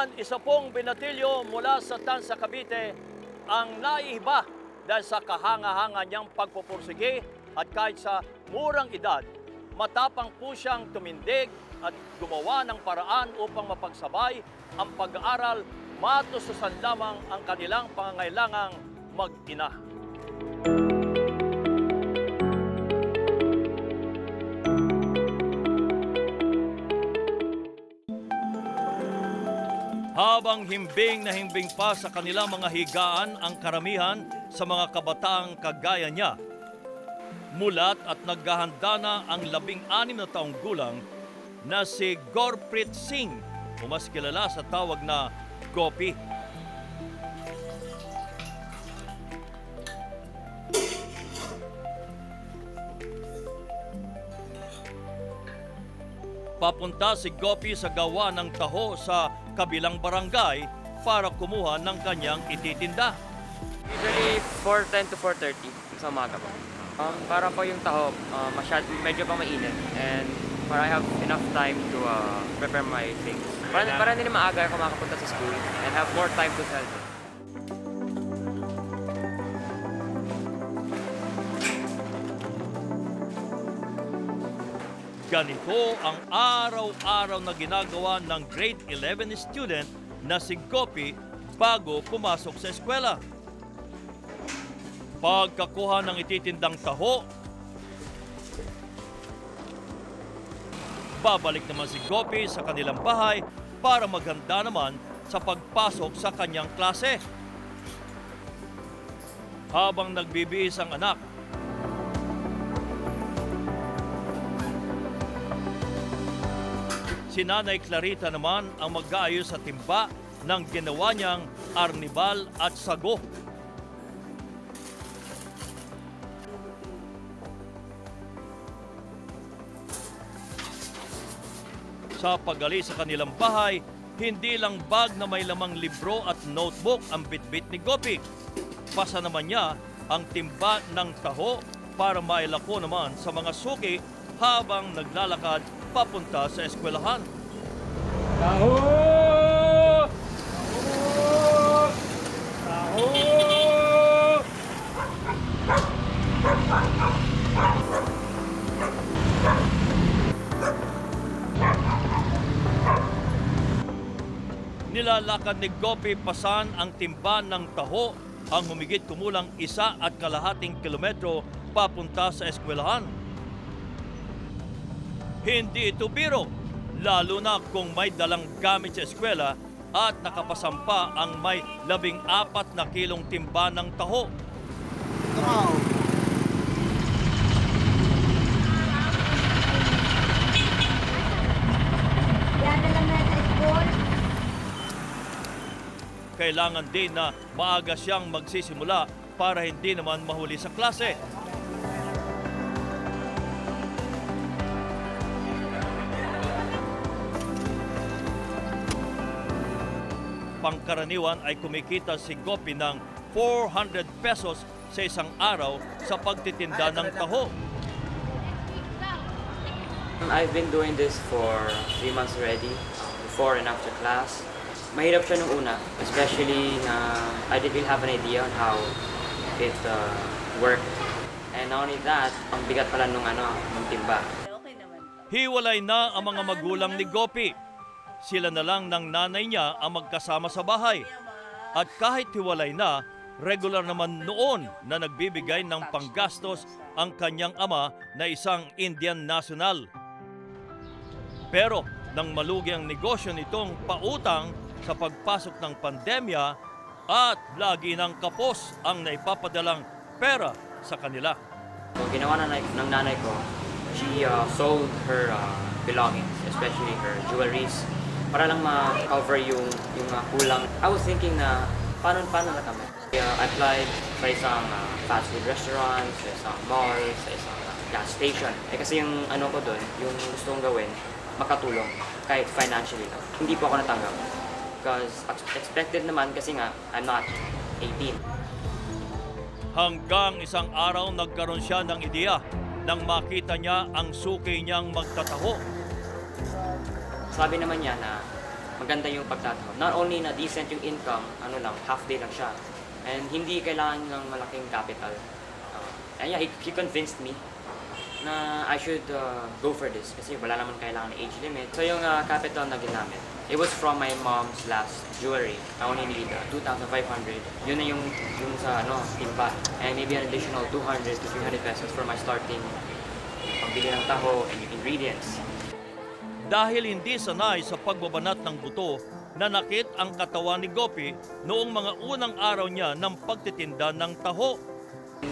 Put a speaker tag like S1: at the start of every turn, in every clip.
S1: Gayunman, isa pong binatilyo mula sa Tansa Cavite ang naiiba dahil sa kahanga-hanga niyang pagpupursige at kahit sa murang edad, matapang po siyang tumindig at gumawa ng paraan upang mapagsabay ang pag-aaral matususan lamang ang kanilang pangangailangang mag-ina. Habang himbing na himbing pa sa kanilang mga higaan ang karamihan sa mga kabataang kagaya niya, mulat at naghahanda na ang labing-anim na taong gulang na si Gorpreet Singh o mas kilala sa tawag na Gopi. Papunta si Gopi sa gawa ng taho sa kabilang barangay para kumuha ng kanyang ititinda.
S2: Usually 4.10 to 4.30 sa umaga po. Um, para po yung taho, uh, masyad, medyo pa mainit and para I have enough time to uh, prepare my things. Para, para hindi na maaga ako makapunta sa school and have more time to sell.
S1: Ganito ang araw-araw na ginagawa ng grade 11 student na si Gopi bago pumasok sa eskwela. Pagkakuha ng ititindang taho, babalik naman si Gopi sa kanilang bahay para maghanda naman sa pagpasok sa kanyang klase. Habang nagbibihis ang anak, Si Nanay Clarita naman ang mag-aayos sa timba ng ginawa niyang arnibal at sago. Sa pag-ali sa kanilang bahay, hindi lang bag na may lamang libro at notebook ang bitbit ni Gopi. Pasa naman niya ang timba ng taho para mailako naman sa mga suki habang naglalakad papunta sa eskwelahan.
S3: Taho! Taho!
S1: Nilalakad ni Gopi Pasan ang timba ng taho ang humigit kumulang isa at kalahating kilometro papunta sa eskwelahan. Hindi ito biro, lalo na kung may dalang gamit sa eskwela at nakapasampa ang may labing apat na kilong timba ng taho.
S4: School.
S1: Kailangan din na maaga siyang magsisimula para hindi naman mahuli sa klase. Pangkaraniwan ay kumikita si Gopi ng 400 pesos sa isang araw sa pagtitinda ng taho.
S2: I've been doing this for 3 months already, before and after class. Mahirap siya nung una, especially na I didn't really have an idea on how it uh, worked. And not only that, ang bigat pala nung ano, nung timba.
S1: Hiwalay na ang mga magulang ni Gopi. Sila na lang ng nanay niya ang magkasama sa bahay. At kahit hiwalay na, regular naman noon na nagbibigay ng panggastos ang kanyang ama na isang Indian national. Pero nang malugi ang negosyo nitong pautang sa pagpasok ng pandemya at lagi ng kapos ang naipapadalang pera sa kanila.
S2: So, ginawa na ng nanay ko, she uh, sold her uh, belongings, especially her jewelries, para lang ma-cover yung, yung uh, kulang. I was thinking na, paano, paano na kami? Uh, I applied sa isang uh, fast food restaurant, sa isang mall, sa isang uh, gas station. Eh kasi yung ano ko doon, yung gusto kong gawin, makatulong, kahit financially lang. Hindi po ako natanggap. Because ex- expected naman kasi nga, I'm not 18.
S1: Hanggang isang araw nagkaroon siya ng ideya nang makita niya ang suki niyang magtataho.
S2: Sabi naman niya na mag maganda yung pagtataho. Not only na decent yung income, ano lang, half day lang siya. And hindi kailangan ng malaking capital. Uh, and yeah, he, he convinced me na I should uh, go for this kasi wala naman kailangan ng age limit. So yung uh, capital na ginamit, it was from my mom's last jewelry. I only need uh, 2,500. Yun na yung, yung sa ano, timpa. And maybe an additional 200 to 300 pesos for my starting pambili ng taho and ingredients.
S1: Dahil hindi sanay sa pagbabanat ng buto, nanakit ang katawan ni Gopi noong mga unang araw niya ng pagtitinda ng taho.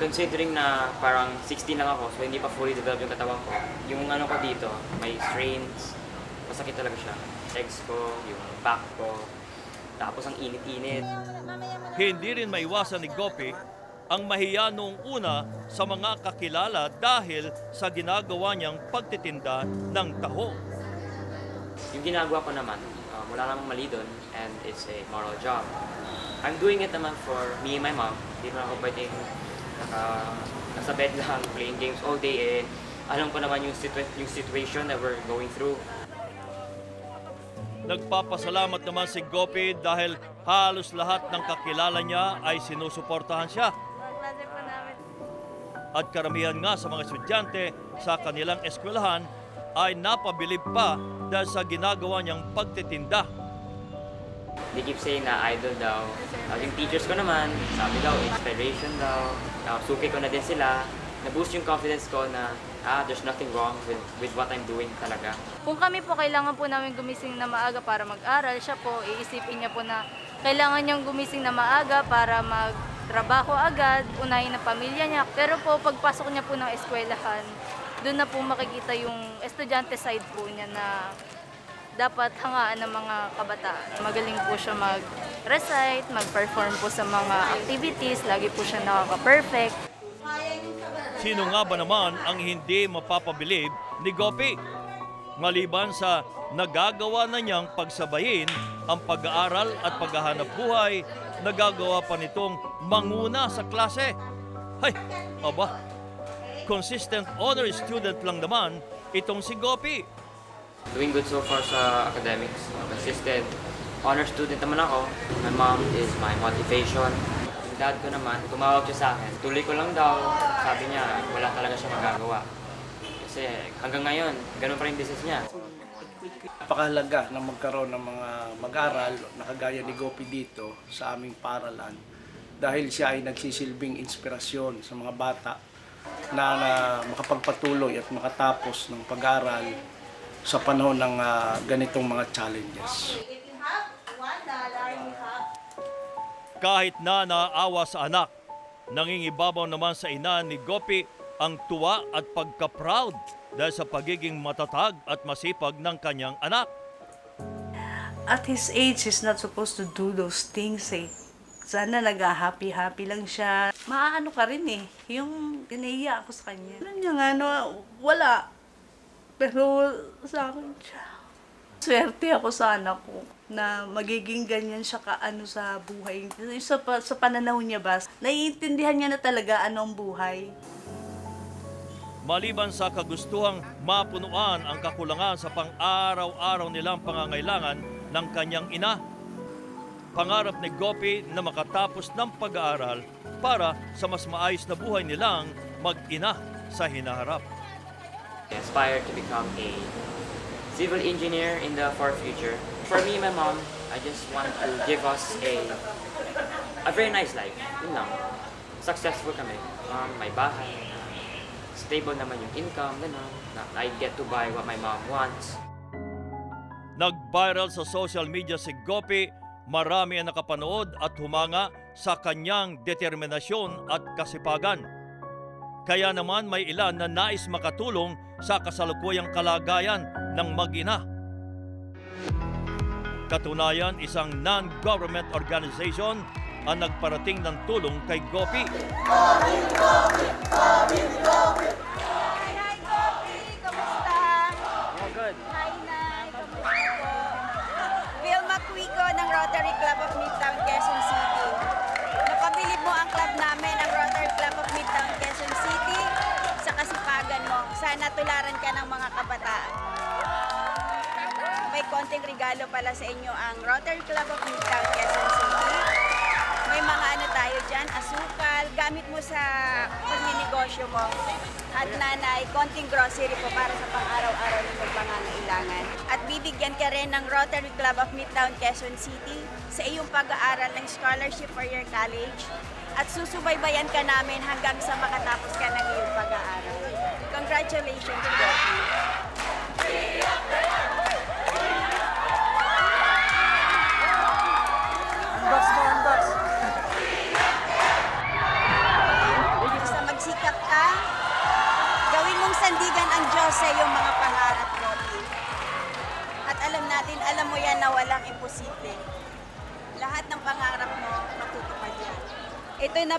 S2: Considering na parang 16 lang ako, so hindi pa fully developed yung katawan ko, yung ano ko dito, may strains, masakit talaga siya. Legs ko, yung back ko, tapos ang init-init.
S1: Hindi rin maiwasan ni Gopi ang mahiya noong una sa mga kakilala dahil sa ginagawa niyang pagtitinda ng taho.
S2: Yung ginagawa ko naman, um, wala namang mali doon, and it's a moral job. I'm doing it naman for me and my mom. Hindi naman ako pwedeng naka, nasa bed lang, playing games all day. Eh, alam ko naman yung, situa- yung situation that we're going through.
S1: Nagpapasalamat naman si Gopi dahil halos lahat ng kakilala niya ay sinusuportahan siya. At karamihan nga sa mga estudyante sa kanilang eskwelahan ay napabilib pa dahil sa ginagawa niyang pagtitinda.
S2: They keep saying na idol daw. Uh, yung teachers ko naman, sabi daw, inspiration daw. Uh, suki ko na din sila. Na-boost yung confidence ko na, ah, there's nothing wrong with, with what I'm doing talaga.
S5: Kung kami po kailangan po namin gumising na maaga para mag-aral, siya po iisipin niya po na kailangan niyang gumising na maaga para magtrabaho agad, unahin ang pamilya niya. Pero po pagpasok niya po ng eskwelahan, doon na po makikita yung estudyante side po niya na dapat hangaan ng mga kabataan. Magaling po siya mag-recite, mag-perform po sa mga activities, lagi po siya nakaka-perfect.
S1: Sino nga ba naman ang hindi mapapabilib ni Gopi? Maliban sa nagagawa na niyang pagsabayin ang pag-aaral at paghahanap buhay, nagagawa pa nitong manguna sa klase. Hay, aba, consistent honor student lang naman itong si Gopi.
S2: Doing good so far sa academics. Consistent honor student naman ako. My mom is my motivation. Yung dad ko naman, tumawag siya sa akin. Tuloy ko lang daw. Sabi niya, wala talaga siya magagawa. Kasi hanggang ngayon, ganun pa rin business niya.
S3: Napakahalaga na magkaroon ng mga mag-aral na kagaya ni Gopi dito sa aming paralan dahil siya ay nagsisilbing inspirasyon sa mga bata na, na makapagpatuloy at makatapos ng pag-aral sa panahon ng ah, ganitong mga challenges.
S1: Kahit na naawa sa anak, nangingibabaw naman sa ina ni Gopi ang tuwa at pagka-proud dahil sa pagiging matatag at masipag ng kanyang anak.
S6: at his age, he's not supposed to do those things eh. Sana nag-happy-happy lang siya. Maaano ka rin eh. Yung kinahiya ako sa kanya. Ano niya nga, no, wala. Pero sa akin siya. Swerte ako sa anak ko na magiging ganyan siya kaano sa buhay. Sa, sa pananaw niya ba, naiintindihan niya na talaga anong buhay.
S1: Maliban sa kagustuhang mapunuan ang kakulangan sa pang-araw-araw nilang pangangailangan ng kanyang ina. Pangarap ni Gopi na makatapos ng pag-aaral para sa mas maayos na buhay nilang mag-ina sa hinaharap.
S2: I aspire to become a civil engineer in the far future. For me my mom, I just want to give us a a very nice life. Yun lang. Successful kami. Um, may bahay. Stable naman yung income, gano'n. Na I get to buy what my mom wants.
S1: Nag-viral sa social media si Gopi, marami ang nakapanood at humanga sa kanyang determinasyon at kasipagan. Kaya naman may ilan na nais makatulong sa kasalukuyang kalagayan ng mag-ina. Katunayan, isang non-government organization ang nagparating ng tulong kay Gopi.
S4: Hi, konting regalo pala sa inyo ang Rotary Club of Midtown, Quezon City. May mga ano tayo dyan, asukal, gamit mo sa pagninegosyo mo. At nanay, konting grocery po para sa pang-araw-araw na magpangangailangan. At bibigyan ka rin ng Rotary Club of Midtown, Quezon City sa iyong pag-aaral ng scholarship for your college. At susubaybayan ka namin hanggang sa makatapos ka ng iyong pag-aaral. Congratulations, Gopi.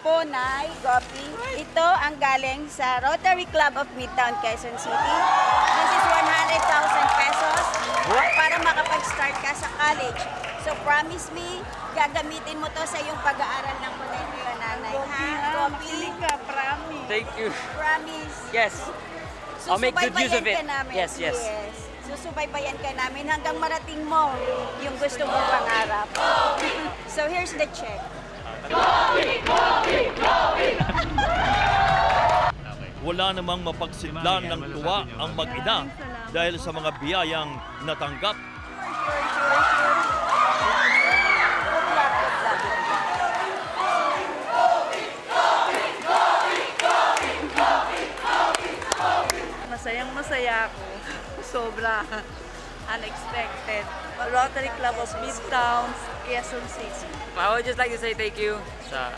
S4: Po, Nay, Gopi. Ito ang galing sa Rotary Club of Midtown, Quezon City. This is 100,000 pesos para makapag-start ka sa college. So promise me, gagamitin mo to sa iyong pag-aaral ng kolehiyo, Nanay. Ha, Gopi?
S6: ka, promise.
S2: Thank you.
S4: Promise.
S2: Yes. I'll make good use of it.
S4: namin.
S2: Yes, yes.
S4: Susubaybayan ka namin hanggang marating mo yung gusto mong pangarap. so here's the check.
S1: Wala namang mapagsidlan ng tuwa ang mag-ina dahil sa mga biyayang natanggap.
S6: Masayang masaya ako. Sobra. Unexpected. Rotary Club of Midtown, Quezon City.
S2: I would just like to say thank you sa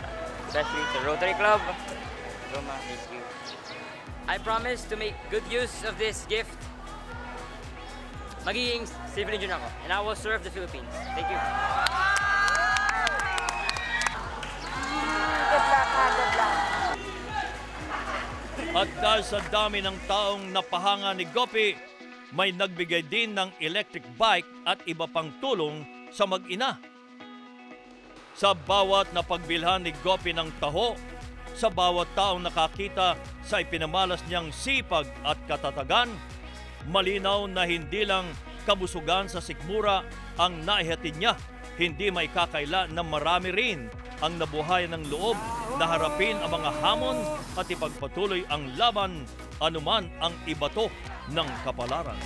S2: especially sa Rotary Club. Roma, thank you. I promise to make good use of this gift. Magiging civil engineer ako and I will serve the Philippines. Thank you.
S1: At dahil sa dami ng taong napahanga ni Gopi, may nagbigay din ng electric bike at iba pang tulong sa mag-ina. Sa bawat napagbilhan ni Gopi ng taho, sa bawat taong nakakita sa ipinamalas niyang sipag at katatagan, malinaw na hindi lang kabusugan sa sikmura ang naihatid niya, hindi may kakaila na marami rin ang nabuhay ng loob na harapin ang mga hamon at ipagpatuloy ang laban anuman ang ibato ng kapalaran.